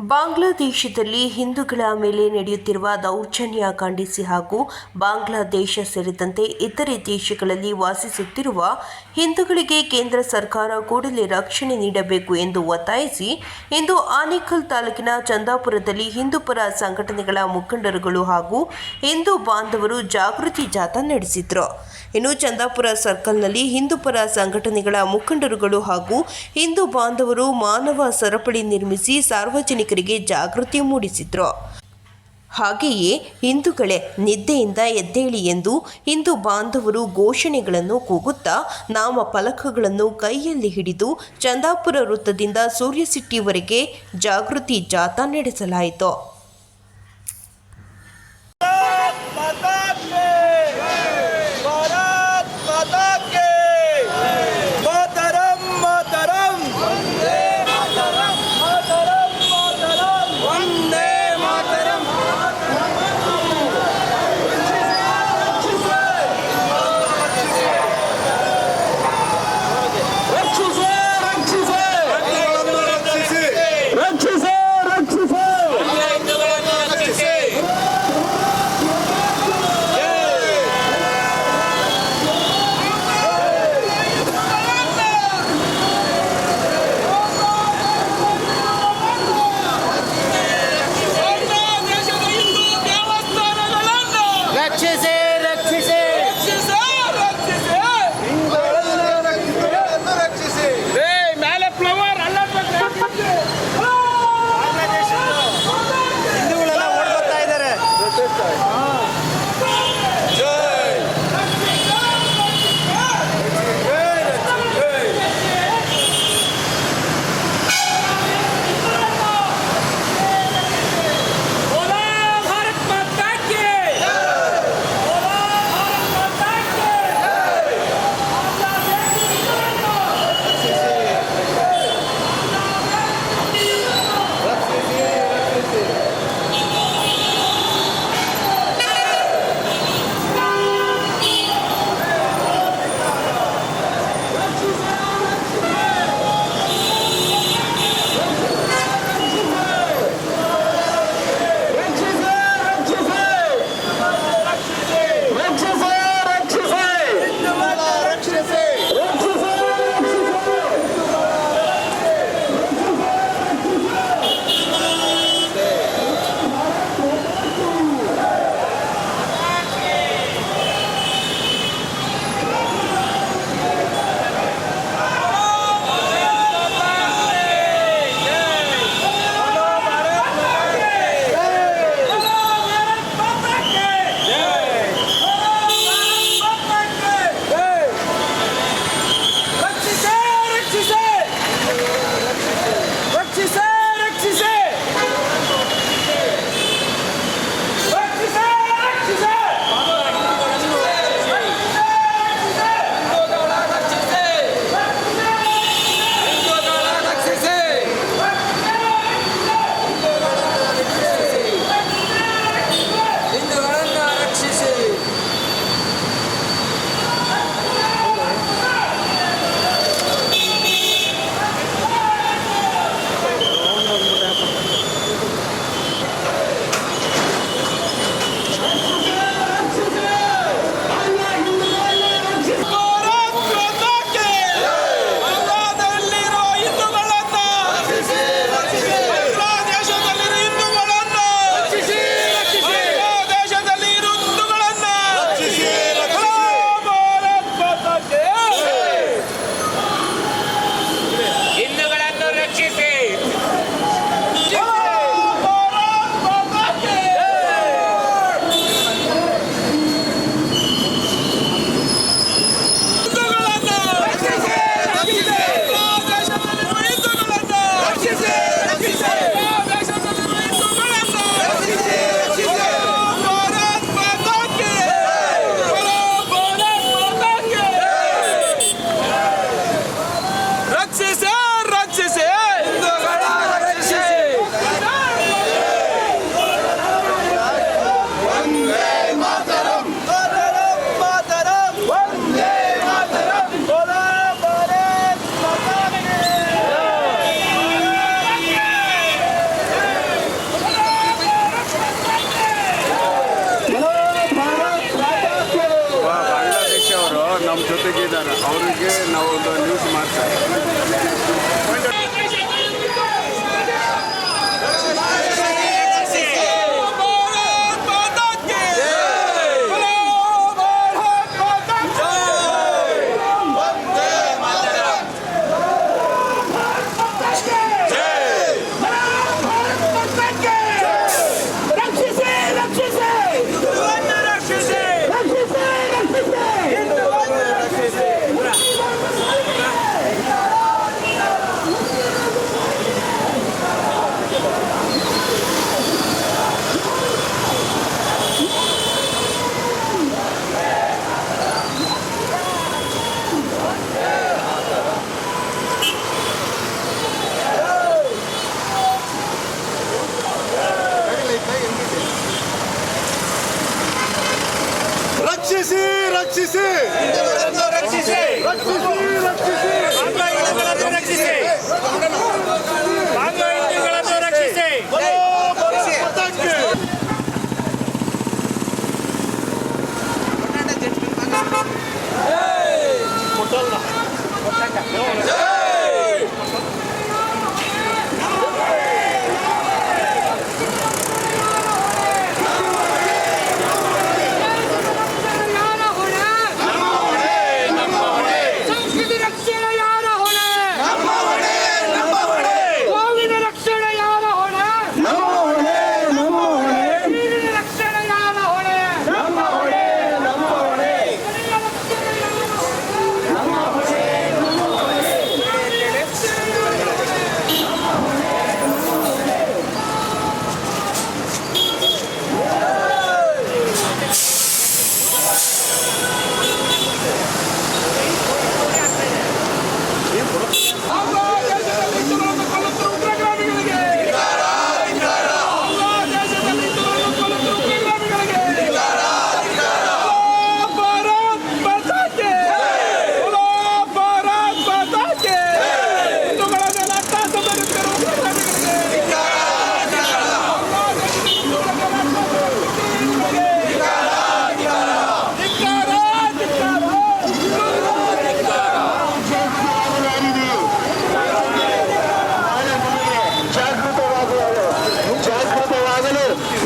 ಬಾಂಗ್ಲಾದೇಶದಲ್ಲಿ ಹಿಂದೂಗಳ ಮೇಲೆ ನಡೆಯುತ್ತಿರುವ ದೌರ್ಜನ್ಯ ಖಂಡಿಸಿ ಹಾಗೂ ಬಾಂಗ್ಲಾದೇಶ ಸೇರಿದಂತೆ ಇತರೆ ದೇಶಗಳಲ್ಲಿ ವಾಸಿಸುತ್ತಿರುವ ಹಿಂದೂಗಳಿಗೆ ಕೇಂದ್ರ ಸರ್ಕಾರ ಕೂಡಲೇ ರಕ್ಷಣೆ ನೀಡಬೇಕು ಎಂದು ಒತ್ತಾಯಿಸಿ, ಇಂದು ಆನೇಕಲ್ ತಾಲೂಕಿನ ಚಂದಾಪುರದಲ್ಲಿ ಹಿಂದೂಪರ ಸಂಘಟನೆಗಳ ಮುಖಂಡರುಗಳು ಹಾಗೂ ಹಿಂದೂ ಬಾಂಧವರು ಜಾಗೃತಿ ಜಾಥಾ ನಡೆಸಿದರು. ಇನ್ನು ಚಂದಾಪುರ ಸರ್ಕಲ್ನಲ್ಲಿ ಹಿಂದೂಪರ ಸಂಘಟನೆಗಳ ಮುಖಂಡರುಗಳು ಹಾಗೂ ಹಿಂದೂ ಬಾಂಧವರು ಮಾನವ ಸರಪಳಿ ನಿರ್ಮಿಸಿ ಸಾರ್ವಜನಿಕರಿಗೆ ಜಾಗೃತಿ ಮೂಡಿಸಿದ್ರು. ಹಾಗೆಯೇ ಹಿಂದೂಗಳೇ ನಿದ್ದೆಯಿಂದ ಎದ್ದೇಳಿ ಎಂದು ಹಿಂದೂ ಬಾಂಧವರು ಘೋಷಣೆಗಳನ್ನು ಕೂಗುತ್ತಾ ನಾಮ ಫಲಕಗಳನ್ನು ಕೈಯಲ್ಲಿ ಹಿಡಿದು ಚಂದಾಪುರ ವೃತ್ತದಿಂದ ಸೂರ್ಯಸಿಟ್ಟಿವರೆಗೆ ಜಾಗೃತಿ ಜಾಥಾ ನಡೆಸಲಾಯಿತು.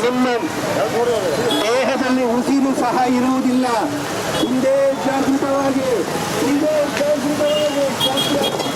ನಿಮ್ಮ ದೇಹದಲ್ಲಿ ಉಸಿರು ಸಹ ಇರುವುದಿಲ್ಲ. ಹಿಂದೆ ಜಾಗೃತವಾಗಿ ಹಿಂದೆ ಜಾಗೃತವಾಗಿ.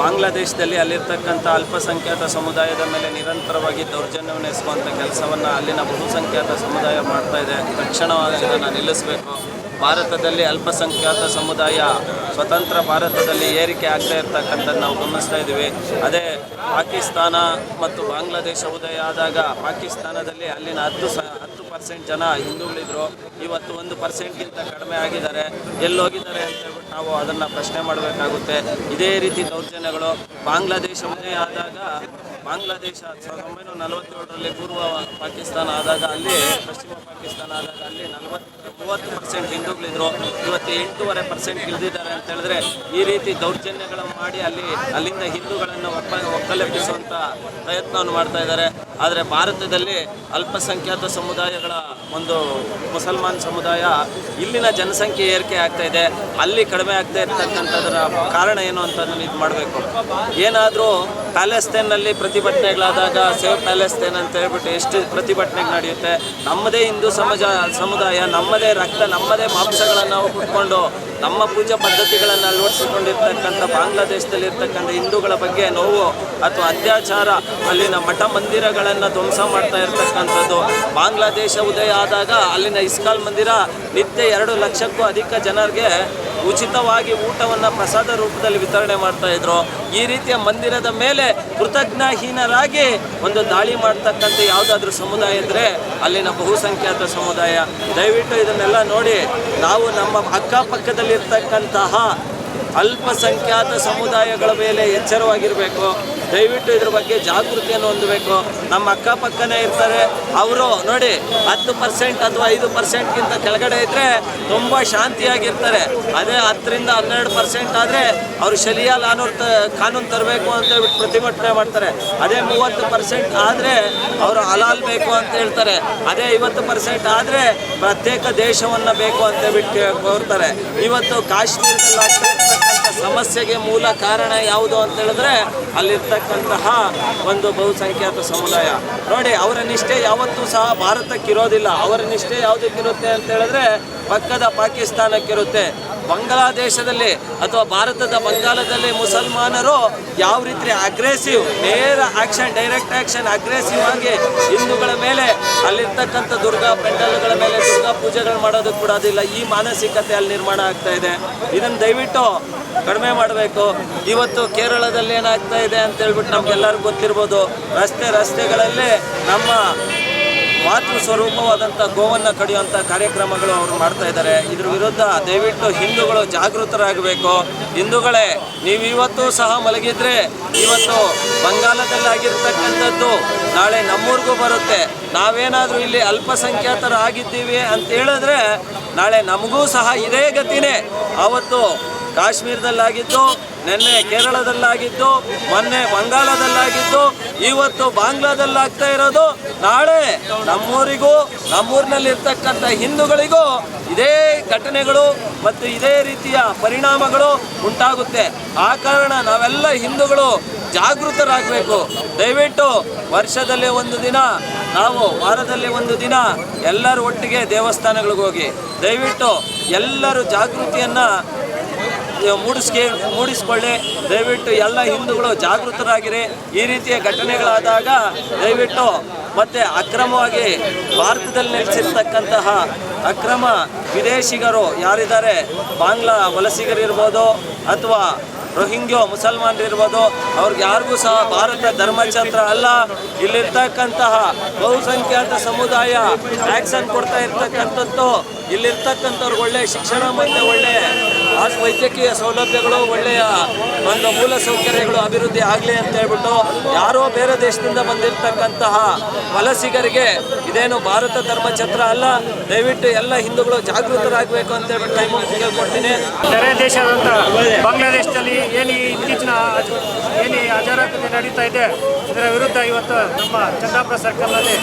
ಬಾಂಗ್ಲಾದೇಶದಲ್ಲಿ ಅಲ್ಲಿರ್ತಕ್ಕಂಥ ಅಲ್ಪಸಂಖ್ಯಾತ ಸಮುದಾಯದ ಮೇಲೆ ನಿರಂತರವಾಗಿ ದೌರ್ಜನ್ಯವನ್ನು ಎಸಗುವಂಥ ಕೆಲಸವನ್ನು ಅಲ್ಲಿನ ಬಹುಸಂಖ್ಯಾತ ಸಮುದಾಯ ಮಾಡ್ತಾ ಇದೆ. ತಕ್ಷಣವಾಗಿ ಇದನ್ನು ನಿಲ್ಲಿಸಬೇಕು. ಭಾರತದಲ್ಲಿ ಅಲ್ಪಸಂಖ್ಯಾತ ಸಮುದಾಯ ಸ್ವತಂತ್ರ ಭಾರತದಲ್ಲಿ ಏರಿಕೆ ಆಗ್ತಾ ಇರ್ತಕ್ಕಂಥದ್ದು ನಾವು ಗಮನಿಸ್ತಾ ಇದ್ದೀವಿ. ಅದೇ ಪಾಕಿಸ್ತಾನ ಮತ್ತು ಬಾಂಗ್ಲಾದೇಶ ಉದಯ ಆದಾಗ ಪಾಕಿಸ್ತಾನದಲ್ಲಿ ಅಲ್ಲಿನ ಹತ್ತು ಸ ಪರ್ಸೆಂಟ್ ಜನ ಹಿಂದೂಗಳಿದ್ರು, ಇವತ್ತು ಒಂದು ಪರ್ಸೆಂಟ್ಗಿಂತ ಕಡಿಮೆ ಆಗಿದ್ದಾರೆ. ಎಲ್ಲೋಗಿದ್ದಾರೆ ಅಂತ ಹೇಳ್ಬಿಟ್ಟು ನಾವು ಅದನ್ನು ಪ್ರಶ್ನೆ ಮಾಡಬೇಕಾಗುತ್ತೆ. ಇದೇ ರೀತಿ ದೌರ್ಜನ್ಯಗಳು. ಬಾಂಗ್ಲಾದೇಶವನ್ನೇ ಆದಾಗ ಬಾಂಗ್ಲಾದೇಶ ಸಾವಿರದ ಒಂಬೈನೂರ ನಲವತ್ತೇಳರಲ್ಲಿ ಪೂರ್ವ ಪಾಕಿಸ್ತಾನ ಆದಾಗ ಅಲ್ಲಿ, ಪಶ್ಚಿಮ ಪಾಕಿಸ್ತಾನ ಆದಾಗ ಅಲ್ಲಿ ನಲವತ್ತು, ಮೂವತ್ತು ಪರ್ಸೆಂಟ್ ಹಿಂದೂಗಳಿದ್ರು. ಇವತ್ತು ಎಂಟೂವರೆ ಪರ್ಸೆಂಟ್ ಇಳಿದಿದ್ದಾರೆ ಅಂತ ಹೇಳಿದ್ರೆ ಈ ರೀತಿ ದೌರ್ಜನ್ಯಗಳನ್ನು ಮಾಡಿ ಅಲ್ಲಿ, ಅಲ್ಲಿಂದ ಹಿಂದೂಗಳನ್ನು ಒಪ್ಪ ಒಕ್ಕಲೆಬ್ಬಿಸುವಂಥ ಪ್ರಯತ್ನವನ್ನು ಮಾಡ್ತಾ ಇದ್ದಾರೆ. ಆದರೆ ಭಾರತದಲ್ಲಿ ಅಲ್ಪಸಂಖ್ಯಾತ ಸಮುದಾಯಗಳ ಒಂದು ಮುಸಲ್ಮಾನ್ ಸಮುದಾಯ ಇಲ್ಲಿನ ಜನಸಂಖ್ಯೆ ಏರಿಕೆ ಆಗ್ತಾ ಇದೆ. ಅಲ್ಲಿ ಕಡಿಮೆ ಆಗ್ತಾ ಇರ್ತಕ್ಕಂಥದ್ರ ಕಾರಣ ಏನು ಅಂತ ಇದು ಮಾಡಬೇಕು. ಏನಾದರೂ ಪ್ಯಾಲೆಸ್ತೇನ್ನಲ್ಲಿ ಪ್ರತಿಭಟನೆಗಳಾದಾಗ ಸೇವ್ ಪ್ಯಾಲೆಸ್ತೇನ್ ಅಂತ ಹೇಳ್ಬಿಟ್ಟು ಎಷ್ಟು ಪ್ರತಿಭಟನೆಗಳು ನಡೆಯುತ್ತೆ. ನಮ್ಮದೇ ಹಿಂದೂ ಸಮಾಜ, ಸಮುದಾಯ, ನಮ್ಮದೇ ರಕ್ತ, ನಮ್ಮದೇ ಮಾಂಸಗಳನ್ನು ನಾವು ಕುಟ್ಕೊಂಡು ನಮ್ಮ ಪೂಜಾ ಪದ್ಧತಿಗಳನ್ನು ಅಳವಡಿಸಿಕೊಂಡಿರ್ತಕ್ಕಂಥ ಬಾಂಗ್ಲಾದೇಶದಲ್ಲಿ ಇರ್ತಕ್ಕಂಥ ಹಿಂದೂಗಳ ಬಗ್ಗೆ ನೋವು ಅಥವಾ ಅತ್ಯಾಚಾರ, ಅಲ್ಲಿನ ಮಠ ಮಂದಿರಗಳನ್ನು ಧ್ವಂಸ ಮಾಡ್ತಾ ಇರ್ತಕ್ಕಂಥದ್ದು. ಬಾಂಗ್ಲಾದೇಶ ಉದಯ ಆದಾಗ ಅಲ್ಲಿನ ಇಸ್ಕಾಲ್ ಮಂದಿರ ನಿತ್ಯ ಎರಡು ಲಕ್ಷಕ್ಕೂ ಅಧಿಕ ಜನರಿಗೆ ಉಚಿತವಾಗಿ ಊಟವನ್ನು ಪ್ರಸಾದ ರೂಪದಲ್ಲಿ ವಿತರಣೆ ಮಾಡ್ತಾ ಇದ್ರು. ಈ ರೀತಿಯ ಮಂದಿರದ ಮೇಲೆ ಕೃತಜ್ಞಹೀನರಾಗಿ ಒಂದು ದಾಳಿ ಮಾಡ್ತಕ್ಕಂಥ ಯಾವುದಾದ್ರೂ ಸಮುದಾಯ ಇದ್ದರೆ ಅಲ್ಲಿನ ಬಹುಸಂಖ್ಯಾತ ಸಮುದಾಯ. ದಯವಿಟ್ಟು ಇದನ್ನೆಲ್ಲ ನೋಡಿ, ನಾವು ನಮ್ಮ ಅಕ್ಕಪಕ್ಕದಲ್ಲಿರ್ತಕ್ಕಂತಹ ಅಲ್ಪಸಂಖ್ಯಾತ ಸಮುದಾಯಗಳ ಮೇಲೆ ಎಚ್ಚರವಾಗಿರಬೇಕು. ದಯವಿಟ್ಟು ಇದ್ರ ಬಗ್ಗೆ ಜಾಗೃತಿಯನ್ನು ಹೊಂದಬೇಕು. ನಮ್ಮ ಅಕ್ಕಪಕ್ಕನೇ ಇರ್ತಾರೆ. ಅವರು ನೋಡಿ, ಹತ್ತು ಪರ್ಸೆಂಟ್ ಅಥವಾ ಐದು ಪರ್ಸೆಂಟ್ಗಿಂತ ಕೆಳಗಡೆ ಇದ್ದರೆ ತುಂಬ ಶಾಂತಿಯಾಗಿರ್ತಾರೆ. ಅದೇ ಹತ್ತರಿಂದ ಹನ್ನೆರಡು ಪರ್ಸೆಂಟ್ ಆದರೆ ಅವರು ಶಲಿಯ ತ, ಕಾನೂನು ತರಬೇಕು ಅಂತ ಹೇಳ್ಬಿಟ್ಟು ಪ್ರತಿಭಟನೆ ಮಾಡ್ತಾರೆ. ಅದೇ ಮೂವತ್ತು ಪರ್ಸೆಂಟ್ ಆದರೆ ಅವರು ಹಲಾಲ್ ಬೇಕು ಅಂತ ಹೇಳ್ತಾರೆ. ಅದೇ ಐವತ್ತು ಪರ್ಸೆಂಟ್ ಆದರೆ ಪ್ರತ್ಯೇಕ ದೇಶವನ್ನು ಬೇಕು ಅಂತ ಬಿಟ್ಟು ಕೋರ್ತಾರೆ ಇವತ್ತು ಕಾಶ್ಮೀರದಲ್ಲಿ ಸಮಸ್ಯೆಗೆ ಮೂಲ ಕಾರಣ ಯಾವುದು ಅಂತ ಹೇಳಿದ್ರೆ ಅಲ್ಲಿರ್ತಕ್ಕಂತಹ ಒಂದು ಬಹುಸಂಖ್ಯಾತ ಸಮುದಾಯ. ನೋಡಿ, ಅವರ ನಿಷ್ಠೆ ಯಾವತ್ತೂ ಸಹ ಭಾರತಕ್ಕಿರೋದಿಲ್ಲ. ಅವರ ನಿಷ್ಠೆ ಯಾವುದಕ್ಕಿರುತ್ತೆ ಅಂತ ಹೇಳಿದ್ರೆ ಪಕ್ಕದ ಪಾಕಿಸ್ತಾನಕ್ಕಿರುತ್ತೆ. ಬಾಂಗ್ಲಾದೇಶದಲ್ಲಿ ಅಥವಾ ಭಾರತದ ಬಂಗಾಲದಲ್ಲಿ ಮುಸಲ್ಮಾನರು ಯಾವ ರೀತಿ ಅಗ್ರೆಸಿವ್ ನೇರ ಆಕ್ಷನ್ ಡೈರೆಕ್ಟ್ ಆಕ್ಷನ್ ಅಗ್ರೆಸಿವ್ ಆಗಿ ಹಿಂದೂಗಳ ಮೇಲೆ, ಅಲ್ಲಿರ್ತಕ್ಕಂಥ ದುರ್ಗಾ ಪೆಂಡಲ್ಗಳ ಮೇಲೆ ದುರ್ಗಾ ಪೂಜೆಗಳು ಮಾಡೋದಕ್ಕೆ ಬಿಡೋದಿಲ್ಲ ಈ ಮಾನಸಿಕತೆ ಅಲ್ಲಿ ನಿರ್ಮಾಣ ಆಗ್ತಾ ಇದೆ. ಇದನ್ನು ದಯವಿಟ್ಟು ಕಡಿಮೆ ಮಾಡಬೇಕು. ಇವತ್ತು ಕೇರಳದಲ್ಲಿ ಏನಾಗ್ತಾ ಇದೆ ಅಂತ ಹೇಳ್ಬಿಟ್ಟು ನಮ್ಗೆಲ್ಲರಿಗೂ ಗೊತ್ತಿರ್ಬೋದು. ರಸ್ತೆ, ರಸ್ತೆಗಳಲ್ಲಿ ನಮ್ಮ ಮಾತೃ ಸ್ವರೂಪವಾದಂಥ ಗೋವನ್ನು ಕಡಿಯುವಂಥ ಕಾರ್ಯಕ್ರಮಗಳು ಅವರು ಮಾಡ್ತಾ ಇದ್ದಾರೆ. ಇದ್ರ ವಿರುದ್ಧ ದಯವಿಟ್ಟು ಹಿಂದೂಗಳು ಜಾಗೃತರಾಗಬೇಕು. ಹಿಂದೂಗಳೇ ನೀವು ಇವತ್ತು ಸಹ ಮಲಗಿದ್ರೆ ಇವತ್ತು ಬಂಗಾಳದಲ್ಲಾಗಿರ್ತಕ್ಕಂಥದ್ದು ನಾಳೆ ನಮ್ಮೂರಿಗೂ ಬರುತ್ತೆ. ನಾವೇನಾದರೂ ಇಲ್ಲಿ ಅಲ್ಪಸಂಖ್ಯಾತರಾಗಿದ್ದೀವಿ ಅಂತ ಹೇಳಿದ್ರೆ ನಾಳೆ ನಮಗೂ ಸಹ ಇದೇ ಗತಿನೇ. ಆವತ್ತು ಕಾಶ್ಮೀರದಲ್ಲಾಗಿದ್ದು ನಿನ್ನೆ ಕೇರಳದಲ್ಲಾಗಿದ್ದು, ಮೊನ್ನೆ ಬಂಗಾಳದಲ್ಲಾಗಿದ್ದು, ಇವತ್ತು ಬಾಂಗ್ಲಾದಲ್ಲಾಗ್ತಾ ಇರೋದು. ನಾಳೆ ನಮ್ಮೂರಿಗೂ, ನಮ್ಮೂರಿನಲ್ಲಿರ್ತಕ್ಕಂಥ ಹಿಂದೂಗಳಿಗೂ ಇದೇ ಘಟನೆಗಳು ಮತ್ತು ಇದೇ ರೀತಿಯ ಪರಿಣಾಮಗಳು ಉಂಟಾಗುತ್ತೆ. ಆ ಕಾರಣ ನಾವೆಲ್ಲ ಹಿಂದೂಗಳು ಜಾಗೃತರಾಗಬೇಕು. ದಯವಿಟ್ಟು ವರ್ಷದಲ್ಲಿ ಒಂದು ದಿನ, ನಾವು ವಾರದಲ್ಲಿ ಒಂದು ದಿನ ಎಲ್ಲರೂ ಒಟ್ಟಿಗೆ ದೇವಸ್ಥಾನಗಳಿಗೆ ಹೋಗಿ ದಯವಿಟ್ಟು ಎಲ್ಲರೂ ಜಾಗೃತಿಯನ್ನು ಮೂಡಿಸ್ಕೆ, ಮೂಡಿಸ್ಕೊಳ್ಳಿ. ದಯವಿಟ್ಟು ಎಲ್ಲ ಹಿಂದೂಗಳು ಜಾಗೃತರಾಗಿರಿ. ಈ ರೀತಿಯ ಘಟನೆಗಳಾದಾಗ ದಯವಿಟ್ಟು ಮತ್ತೆ ಅಕ್ರಮವಾಗಿ ಭಾರತದಲ್ಲಿ ನೆಲೆಸಿರ್ತಕ್ಕಂತಹ ಅಕ್ರಮ ವಿದೇಶಿಗರು ಯಾರಿದ್ದಾರೆ? ಬಾಂಗ್ಲಾ ವಲಸಿಗರಿರ್ಬೋದು ಅಥವಾ ರೋಹಿಂಗ್ಯೋ ಮುಸಲ್ಮಾನರಿರ್ಬೋದು ಅವ್ರಿಗೆ ಯಾರಿಗೂ ಸಹ ಭಾರತ ಧರ್ಮಛತ್ರ ಅಲ್ಲ. ಇಲ್ಲಿರ್ತಕ್ಕಂತಹ ಬಹುಸಂಖ್ಯಾತ ಸಮುದಾಯ ಆ್ಯಕ್ಷನ್ ಕೊಡ್ತಾ ಇರ್ತಕ್ಕಂಥದ್ದು ಇಲ್ಲಿರ್ತಕ್ಕಂಥವ್ರಿಗೆ ಒಳ್ಳೆಯ ಶಿಕ್ಷಣ ಮತ್ತು ಒಳ್ಳೆಯ ಆಸ್ ವೈದ್ಯಕೀಯ ಸೌಲಭ್ಯಗಳು, ಒಳ್ಳೆಯ ಒಂದು ಮೂಲ ಸೌಕರ್ಯಗಳು ಅಭಿವೃದ್ಧಿ ಆಗಲಿ ಅಂತ ಹೇಳ್ಬಿಟ್ಟು ಯಾರೋ ಬೇರೆ ದೇಶದಿಂದ ಬಂದಿರತಕ್ಕಂತಹ ವಲಸಿಗರಿಗೆ ಇದೇನು ಭಾರತ ಧರ್ಮ ಧರ್ಮಛತ್ರ ಅಲ್ಲ, ದಯವಿಟ್ಟು ಎಲ್ಲ ಹಿಂದೂಗಳು ಜಾಗೃತರಾಗಬೇಕು ಅಂತ ಹೇಳ್ಬಿಟ್ಟು ಟೈಮ್ ಕೇಳ್ಕೊಡ್ತೀನಿ. ಬೇರೆ ದೇಶದಂತ ಬಾಂಗ್ಲಾದೇಶದಲ್ಲಿ ಏನು ಇತ್ತೀಚಿನ ಏನು ಈ ಅಜಾರಕತೆ ನಡೀತಾ ಇದೆ, ಇದರ ವಿರುದ್ಧ ಇವತ್ತು ನಮ್ಮ ಚಂದಾಪುರ ಸರ್ಕಲ್ನಲ್ಲಿ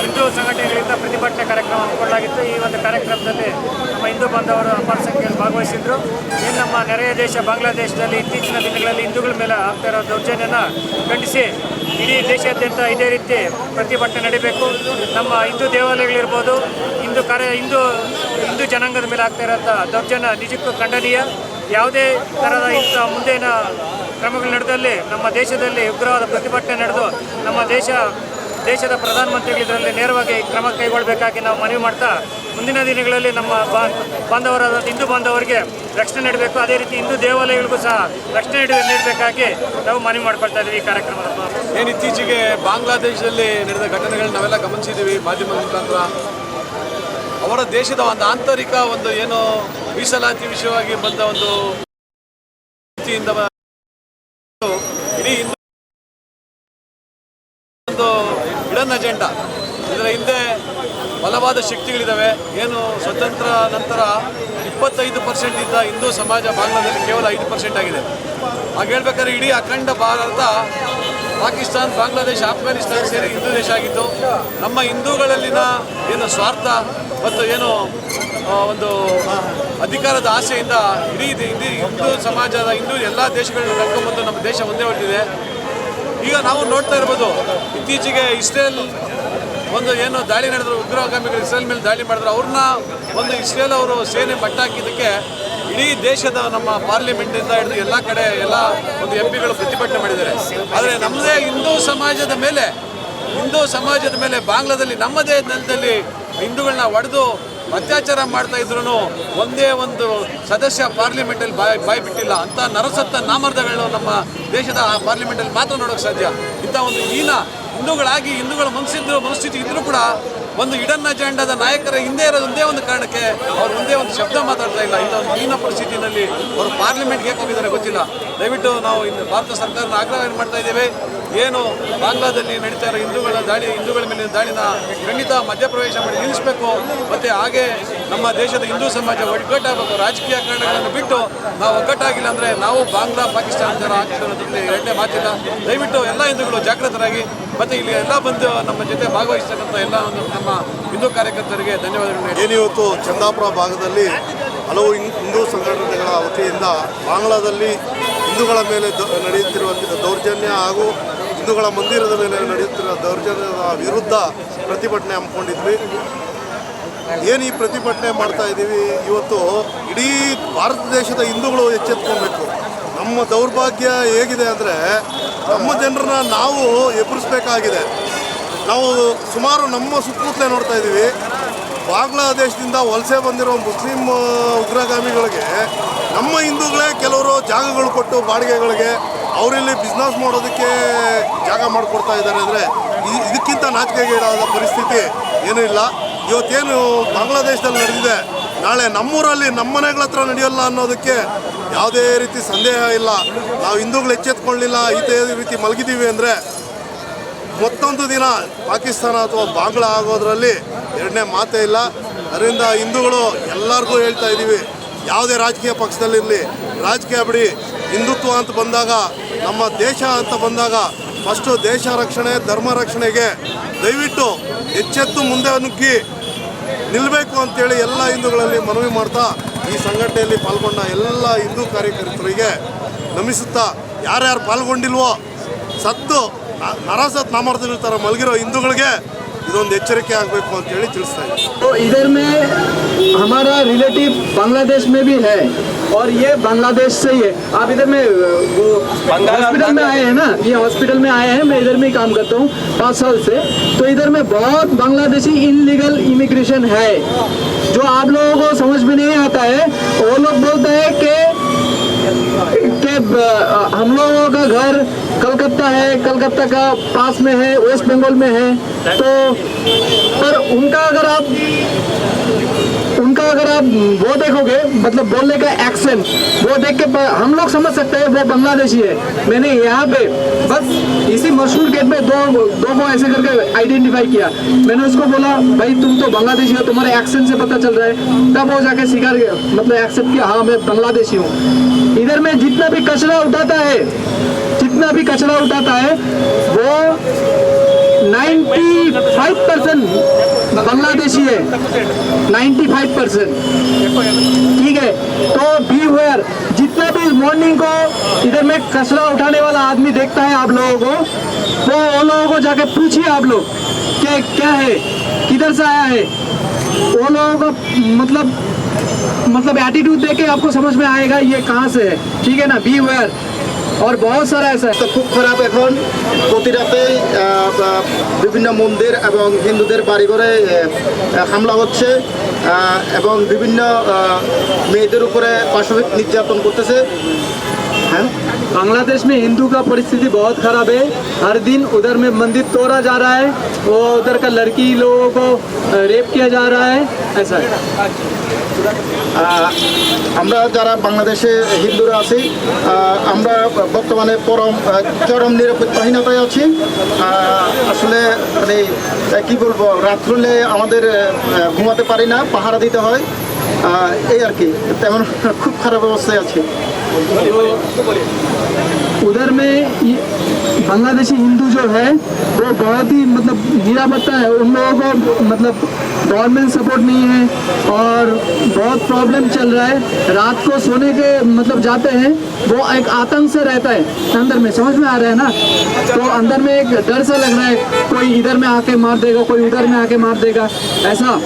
ಹಿಂದೂ ಸಂಘಟನೆಗಳಿಂದ ಪ್ರತಿಭಟನೆ ಕಾರ್ಯಕ್ರಮ ಹಮ್ಮಿಕೊಳ್ಳಲಾಗಿತ್ತು. ಈ ಒಂದು ಕಾರ್ಯಕ್ರಮದಲ್ಲಿ ನಮ್ಮ ಹಿಂದೂ ಬಾಂಧವರು ಅಪಾರ ಸಂಖ್ಯೆಯಲ್ಲಿ ಭಾಗವಹಿಸಿದ್ರು. ಏನು ನಮ್ಮ ನೆರೆಯ ದೇಶ ಬಾಂಗ್ಲಾದೇಶದಲ್ಲಿ ಇತ್ತೀಚಿನ ದಿನಗಳಲ್ಲಿ ಹಿಂದೂಗಳ ಮೇಲೆ ಆಗ್ತಾ ಇರೋ ದೌರ್ಜನ್ಯನ ಖಂಡಿಸಿ ಇಡೀ ದೇಶಾದ್ಯಂತ ಇದೇ ರೀತಿ ಪ್ರತಿಭಟನೆ ನಡೀಬೇಕು. ನಮ್ಮ ಹಿಂದೂ ದೇವಾಲಯಗಳಿರ್ಬೋದು, ಹಿಂದೂ ಕಾರ್ಯ ಹಿಂದೂ ಹಿಂದೂ ಜನಾಂಗದ ಮೇಲೆ ಆಗ್ತಾ ಇರೋಂಥ ದೌರ್ಜನ್ಯ ನಿಜಕ್ಕೂ ಖಂಡನೀಯ. ಯಾವುದೇ ಥರದ ಇಂಥ ಮುಂದಿನ ಕ್ರಮಗಳು ನಡೆದಲ್ಲಿ ನಮ್ಮ ದೇಶದಲ್ಲಿ ಉಗ್ರವಾದ ಪ್ರತಿಭಟನೆ ನಡೆದು ನಮ್ಮ ದೇಶ ದೇಶದ ಪ್ರಧಾನಮಂತ್ರಿಗಳು ಇದರಲ್ಲಿ ನೇರವಾಗಿ ಕ್ರಮ ಕೈಗೊಳ್ಳಬೇಕಾಗಿ ನಾವು ಮನವಿ ಮಾಡ್ತಾ ಮುಂದಿನ ದಿನಗಳಲ್ಲಿ ನಮ್ಮ ಬಾ ಬಾಂಧವರಾದ ಹಿಂದೂ ಬಾಂಧವರಿಗೆ ರಕ್ಷಣೆ ನೀಡಬೇಕು ಅದೇ ರೀತಿ ಹಿಂದೂ ದೇವಾಲಯಗಳಿಗೂ ಸಹ ರಕ್ಷಣೆ ನೀಡಿ ನೀಡಬೇಕಾಗಿ ನಾವು ಮನವಿ ಮಾಡ್ಕೊಳ್ತಾ ಇದ್ದೀವಿ ಈ ಕಾರ್ಯಕ್ರಮದ. ಏನು ಇತ್ತೀಚೆಗೆ ಬಾಂಗ್ಲಾದೇಶದಲ್ಲಿ ನಡೆದ ಘಟನೆಗಳನ್ನ ನಾವೆಲ್ಲ ಗಮನಿಸಿದ್ದೀವಿ ಮಾಧ್ಯಮ ಮುಖಾಂತರ ಅವರ ದೇಶದ ಒಂದು ಆಂತರಿಕ ಒಂದು ಏನು ಮೀಸಲಾತಿ ವಿಷಯವಾಗಿ ಬಂದ ಒಂದು ಇಡೀ ಹಿಡನ್ ಅಜೆಂಡಾ. ಇದರ ಹಿಂದೆ ಬಲವಾದ ಶಕ್ತಿಗಳಿದ್ದಾವೆ ಏನು ಸ್ವತಂತ್ರ ನಂತರ ಇಪ್ಪತ್ತೈದು ಪರ್ಸೆಂಟ್ ಇದ್ದ ಹಿಂದೂ ಸಮಾಜ ಬಾಂಗ್ಲಾದಲ್ಲಿ ಕೇವಲ ಐದು ಪರ್ಸೆಂಟ್ ಆಗಿದೆ. ಹಾಗೆ ಹೇಳ್ಬೇಕಾದ್ರೆ ಇಡೀ ಅಖಂಡ ಭಾರತ ಪಾಕಿಸ್ತಾನ್, ಬಾಂಗ್ಲಾದೇಶ, ಆಫ್ಘಾನಿಸ್ತಾನ ಸೇರಿ ಹಿಂದೂ ದೇಶ ಆಗಿತ್ತು ನಮ್ಮ ಹಿಂದೂಗಳಲ್ಲಿನ ಏನು ಸ್ವಾರ್ಥ ಮತ್ತು ಏನು ಒಂದು ಅಧಿಕಾರದ ಆಸೆಯಿಂದ ಇಡೀ ಇಡೀ ಹಿಂದೂ ಸಮಾಜದ ಹಿಂದೂ ಎಲ್ಲ ದೇಶಗಳನ್ನು ಕರ್ಕೊಂಡ್ಬಂದು ನಮ್ಮ ದೇಶ ಒಂದೇ ಹೊರಟಿದೆ ಈಗ ನಾವು ನೋಡ್ತಾ ಇರ್ಬೋದು, ಇತ್ತೀಚೆಗೆ ಇಸ್ರೇಲ್ ಒಂದು ಏನು ದಾಳಿ ನಡೆದ್ರು, ಉಗ್ರಗಾಮಿಗಳು ಇಸ್ರೇಲ್ ಮೇಲೆ ದಾಳಿ ಮಾಡಿದ್ರು, ಅವ್ರನ್ನ ಒಂದು ಇಸ್ರೇಲ್ ಅವರು ಸೇನೆ ಮಟ್ಟ ಹಾಕಿದ್ದಕ್ಕೆ ಇಡೀ ದೇಶದ ನಮ್ಮ ಪಾರ್ಲಿಮೆಂಟಿಂದ ಹಿಡಿದು ಎಲ್ಲ ಕಡೆ ಎಲ್ಲ ಒಂದು ಎಂ ಪಿಗಳು ಪ್ರತಿಭಟನೆ ಮಾಡಿದ್ದಾರೆ. ಆದರೆ ನಮ್ಮದೇ ಹಿಂದೂ ಸಮಾಜದ ಮೇಲೆ, ಹಿಂದೂ ಸಮಾಜದ ಮೇಲೆ ಬಾಂಗ್ಲಾದಲ್ಲಿ, ನಮ್ಮದೇ ನೆಲದಲ್ಲಿ ಹಿಂದೂಗಳನ್ನ ಹೊಡೆದು ಅತ್ಯಾಚಾರ ಮಾಡ್ತಾ ಇದ್ರು ಒಂದೇ ಒಂದು ಸದಸ್ಯ ಪಾರ್ಲಿಮೆಂಟಲ್ಲಿ ಬಾಯ್ ಬಾಯ್ಬಿಟ್ಟಿಲ್ಲ ಅಂತ ನರಸತ್ತ ನಾಮರ್ದಗಳು ನಮ್ಮ ದೇಶದ ಆ ಪಾರ್ಲಿಮೆಂಟಲ್ಲಿ ಮಾತ್ರ ನೋಡೋಕೆ ಸಾಧ್ಯ. ಇಂಥ ಒಂದು ಹೀನ ಹಿಂದೂಗಳಾಗಿ ಹಿಂದೂಗಳ ಮನಸ್ಸಿದ್ದು ಮನಸ್ಥಿತಿ ಇದ್ರೂ ಕೂಡ ಒಂದು ಇಡನ್ ಅಜೆಂಡಾದ ನಾಯಕರ ಹಿಂದೆ ಇರೋದು ಒಂದೇ ಒಂದು ಕಾರಣಕ್ಕೆ ಅವ್ರು ಒಂದೇ ಒಂದು ಶಬ್ದ ಮಾತಾಡ್ತಾ ಇಲ್ಲ. ಇಂಥ ಒಂದು ಹೀನ ಪರಿಸ್ಥಿತಿನಲ್ಲಿ ಅವರು ಪಾರ್ಲಿಮೆಂಟ್ಗೆ ಹೇಗೆ ಹೋಗಿದ್ದಾರೆ ಗೊತ್ತಿಲ್ಲ. ದಯವಿಟ್ಟು ನಾವು ಇನ್ನು ಭಾರತ ಸರ್ಕಾರನ ಆಗ್ರಹ ಏನು ಮಾಡ್ತಾ ಇದ್ದೇವೆ? ಏನು ಬಾಂಗ್ಲಾದಲ್ಲಿ ನಡೀತಾ ಇರೋ ಹಿಂದೂಗಳ ದಾಳಿ, ಹಿಂದೂಗಳ ಮೇಲಿನ ದಾಳಿನ ಖಂಡಿತ ಮಧ್ಯಪ್ರವೇಶ ಮಾಡಿ ನಿಲ್ಲಿಸಬೇಕು. ಮತ್ತು ಹಾಗೆ ನಮ್ಮ ದೇಶದ ಹಿಂದೂ ಸಮಾಜ ಒಗ್ಗಟ್ಟಾಗಬೇಕು. ರಾಜಕೀಯ ಕಾರಣಗಳನ್ನು ಬಿಟ್ಟು ನಾವು ಒಗ್ಗಟ್ಟಾಗಿಲ್ಲ ಅಂದರೆ ನಾವು ಬಾಂಗ್ಲಾ, ಪಾಕಿಸ್ತಾನ ಜನ ಆಗ್ತಿರೋದ್ರಲ್ಲಿ ಎರಡನೇ ಮಾತಿಲ್ಲ. ದಯವಿಟ್ಟು ಎಲ್ಲ ಹಿಂದೂಗಳು ಜಾಗೃತರಾಗಿ ಮತ್ತು ಇಲ್ಲಿ ಎಲ್ಲ ಬಂದು ನಮ್ಮ ಜೊತೆ ಭಾಗವಹಿಸ್ತಕ್ಕಂಥ ಎಲ್ಲ ಒಂದು ನಮ್ಮ ಹಿಂದೂ ಕಾರ್ಯಕರ್ತರಿಗೆ ಧನ್ಯವಾದಗಳು ಏನಿವತ್ತು ಚಂದಾಪುರ ಭಾಗದಲ್ಲಿ ಹಲವು ಹಿಂದೂ ಸಂಘಟನೆಗಳ ವತಿಯಿಂದ ಬಾಂಗ್ಲಾದಲ್ಲಿ ಹಿಂದೂಗಳ ಮೇಲೆ ನಡೆಯುತ್ತಿರುವಂಥ ದೌರ್ಜನ್ಯ ಹಾಗೂ ಹಿಂದೂಗಳ ಮಂದಿರದ ಮೇಲೆ ನಡೆಯುತ್ತಿರುವ ದೌರ್ಜನ್ಯದ ವಿರುದ್ಧ ಪ್ರತಿಭಟನೆ ಹಮ್ಮಿಕೊಂಡಿದ್ವಿ. ಏನು ಈ ಪ್ರತಿಭಟನೆ ಮಾಡ್ತಾ ಇದ್ದೀವಿ ಇವತ್ತು ಇಡೀ ಭಾರತ ದೇಶದ ಹಿಂದೂಗಳು ಎಚ್ಚೆತ್ಕೊಬೇಕು. ನಮ್ಮ ದೌರ್ಭಾಗ್ಯ ಹೇಗಿದೆ ಅಂದರೆ ನಮ್ಮ ಜನರನ್ನ ನಾವು ಎದುರಿಸ್ಬೇಕಾಗಿದೆ ನಾವು ಸುಮಾರು ನಮ್ಮ ಸುತ್ತಮುತ್ತಲೇ ನೋಡ್ತಾ ಇದ್ದೀವಿ. ಬಾಂಗ್ಲಾದೇಶದಿಂದ ವಲಸೆ ಬಂದಿರೋ ಮುಸ್ಲಿಂ ಉಗ್ರಗಾಮಿಗಳಿಗೆ ನಮ್ಮ ಹಿಂದೂಗಳೇ ಕೆಲವರು ಜಾಗಗಳು ಕೊಟ್ಟು ಬಾಡಿಗೆಗಳಿಗೆ ಅವರಿಲ್ಲಿ ಬಿಸ್ನೆಸ್ ಮಾಡೋದಕ್ಕೆ ಜಾಗ ಮಾಡಿಕೊಡ್ತಾ ಇದ್ದಾರೆ ಅಂದರೆ ಇದಕ್ಕಿಂತ ನಾಚಿಕೆಗೀಡಾದ ಪರಿಸ್ಥಿತಿ ಏನೂ ಇಲ್ಲ. ಇವತ್ತೇನು ಬಾಂಗ್ಲಾದೇಶದಲ್ಲಿ ನಡೆದಿದೆ ನಾಳೆ ನಮ್ಮೂರಲ್ಲಿ ನಮ್ಮ ಮನೆಗಳ ಹತ್ರ ನಡೆಯಲ್ಲ ಅನ್ನೋದಕ್ಕೆ ಯಾವುದೇ ರೀತಿ ಸಂದೇಹ ಇಲ್ಲ. ನಾವು ಹಿಂದೂಗಳು ಎಚ್ಚೆತ್ಕೊಳ್ಳಿಲ್ಲ. ಇದೇ ರೀತಿ ಮಲಗಿದ್ದೀವಿ ಅಂದರೆ ಮತ್ತೊಂದು ದಿನ ಪಾಕಿಸ್ತಾನ ಅಥವಾ ಬಾಂಗ್ಲಾ ಆಗೋದ್ರಲ್ಲಿ ಎರಡನೇ ಮಾತೇ ಇಲ್ಲ. ಅದರಿಂದ ಹಿಂದೂಗಳು ಎಲ್ಲರಿಗೂ ಹೇಳ್ತಾ ಇದ್ದೀವಿ, ಯಾವುದೇ ರಾಜಕೀಯ ಪಕ್ಷದಲ್ಲಿರಲಿ, ರಾಜಕೀಯ ಬಿಡಿ, ಹಿಂದುತ್ವ ಅಂತ ಬಂದಾಗ, ನಮ್ಮ ದೇಶ ಅಂತ ಬಂದಾಗ ಫಸ್ಟು ದೇಶ ರಕ್ಷಣೆ, ಧರ್ಮ ರಕ್ಷಣೆಗೆ ದಯವಿಟ್ಟು ಎಚ್ಚೆತ್ತು ಮುಂದೆ ನುಗ್ಗಿ ನಿಲ್ಲಬೇಕು ಅಂತೇಳಿ ಎಲ್ಲ ಹಿಂದೂಗಳಲ್ಲಿ ಮನವಿ ಮಾಡ್ತಾ ಈ ಸಂಘಟನೆಯಲ್ಲಿ ಪಾಲ್ಗೊಂಡ ಎಲ್ಲ ಹಿಂದೂ ಕಾರ್ಯಕರ್ತರಿಗೆ ನಮಿಸುತ್ತಾ ಯಾರ್ಯಾರು ಪಾಲ್ಗೊಂಡಿಲ್ವೋ ಸತ್ತು ನರಸತ್ ನಾಮಾರ್ಥಗಳ ಥರ ಮಲಗಿರೋ ಹಿಂದೂಗಳಿಗೆ ಇದೊಂದು ಎಚ್ಚರಿಕೆ ಆಗಬೇಕು ಅಂತೇಳಿ ತಿಳಿಸ್ತಾ ಇದ್ದೀನಿ. ಇದರ ಮೇ ಹಮಾರಾ ರಿಲೇಟಿವ್ ಬಾಂಗ್ಲಾದೇಶ ಮೇ ಬಿ ಹೈ. और ये बांग्लादेश से ही है आप इधर में वो हॉस्पिटल में आए हैं ना? ये हॉस्पिटल में आए हैं मैं इधर में ही काम करता हूँ पाँच साल से। तो इधर में बहुत बांग्लादेशी इनलीगल इमिग्रेशन है जो आप लोगों को समझ में नहीं आता है। वो लोग बोलते हैं कि कि हम लोगों का घर कलकत्ता है कलकत्ता का पास में है वेस्ट बंगाल में है। तो पर उनका अगर आप उनका अगर आप वो देखोगे मतलब बोलने का एक्सेंट वो देख के हम लोग समझ सकते हैं वो बांग्लादेशी है। मैंने यहाँ पे बस इसी मशहूर गेट में दो दो को ऐसे करके आइडेंटिफाई किया। मैंने उसको बोला, भाई, तुम तो बांग्लादेशी हो, तुम्हारे एक्सेंट से पता चल रहा है। तब वो जाके स्वीकार मतलब एक्सेप्ट किया हाँ मैं बांग्लादेशी हूँ। इधर में जितना भी कचरा उठाता है, जितना भी कचरा उठाता है, वो 95 परसेंट बांग्लादेशी है। 95 परसेंट। ठीक है? तो बी वेयर जितना भी मॉर्निंग को इधर में कचरा उठाने वाला आदमी देखता है आप लोगों को, वो उन लोगों को जाके पूछिए आप लोग कि क्या है, किधर से आया है। वो लोगों का मतलब मतलब एटीट्यूड देख के आपको समझ में आएगा ये कहाँ से है। ठीक है ना? बी वेयर और बहुत सारा ऐसा है তো খুব খারাপ এখন প্রতি রাতেই আহ, বা বিভিন্ন মন্দির এবং হিন্দুদের বাড়িঘরে আহ, হামলা হচ্ছে আহ, এবং বিভিন্ন আহ, মেয়েদের উপরে পাশবিক নির্যাতন করতেছে হ্যাঁ बांग्लादेश में हिंदू का परिस्थिति बहुत खराब है हर दिन उधर में मंदिर तोड़ा जा रहा है वो उधर का लड़की लोगों को रेप किया जा रहा है ऐसा है আহ, আমরা যারা বাংলাদেশে হিন্দুরা আছি আমরা বর্তমানে পরম চরম নিরাপত্তাহীনতায় আছি। আসলে মানে কী বলব রাত্রুলে আমাদের ঘুমাতে পারি না পাহারা দিতে হয়। এই আর কি তেমন খুব খারাপ অবস্থায় আছে। উদার মে बांग्लादेशी हिंदू जो है, वो बहुत ही मतलब गिरा निरापत्ता है। उन लोगों को मतलब गवर्नमेंट सपोर्ट नहीं है और बहुत प्रॉब्लम चल रहा है। रात को सोने के मतलब जाते हैं, वो एक आतंक से रहता है। अंदर में, समझ में आ रहा है ना? तो अंदर में एक डर सा लग रहा है, कोई इधर में आके मार देगा, कोई उधर में आके मार देगा। ऐसा